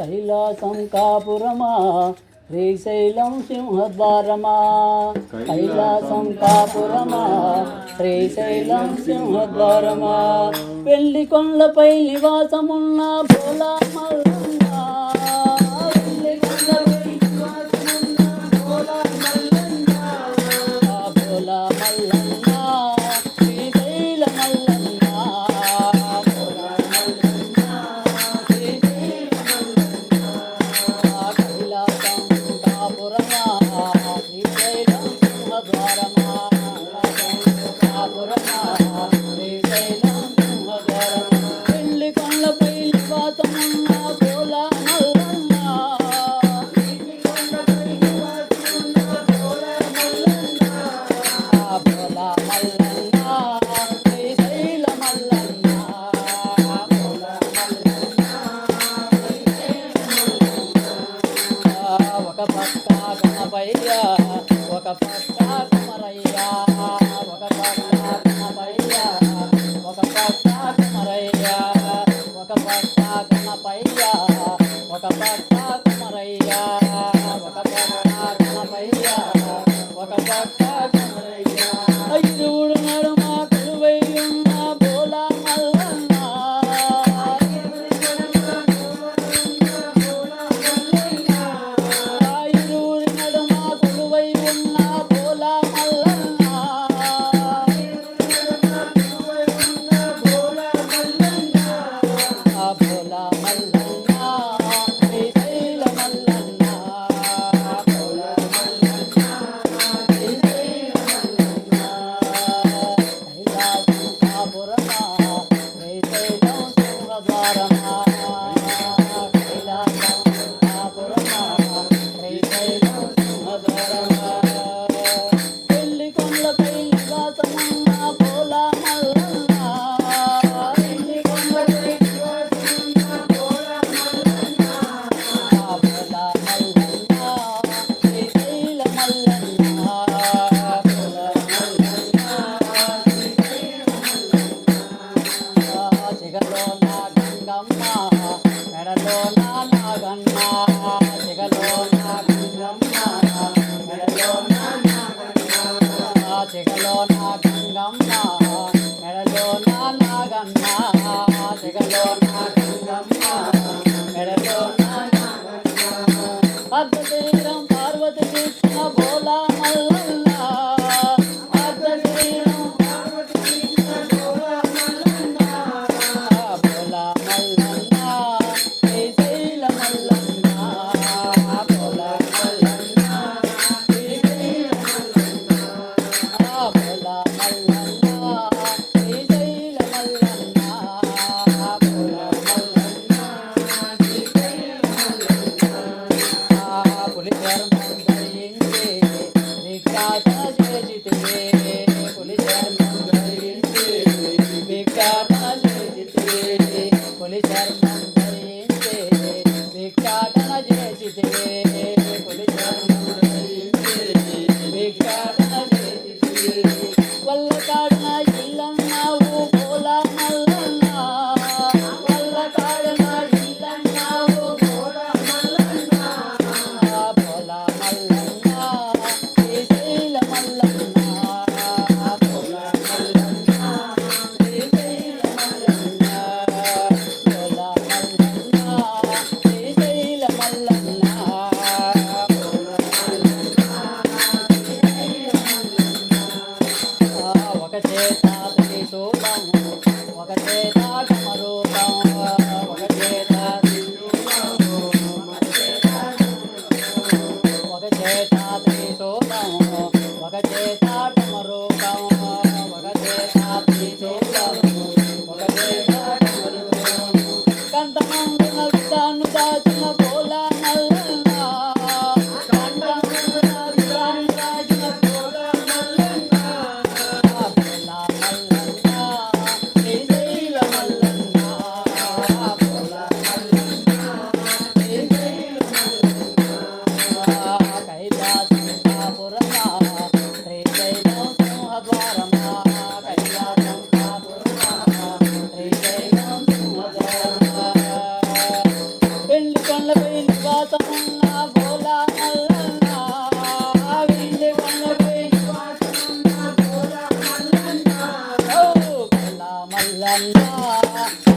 కైలాసం కాపురమా శ్రీశైలం సింహద్వారమా? కైలాసం కాపురమా శ్రీశైలం సింహద్వారమా? పెళ్ళి కొండపై నివాసమున్న Bhola Waka paka, waka paya, waka. చెగలో నా గంగమ్మ మెడలో నా నాగమ్మ చెగలో నా గంగమ్మ పార్వతి పార్వతి బోలా మల్ల வேற 难道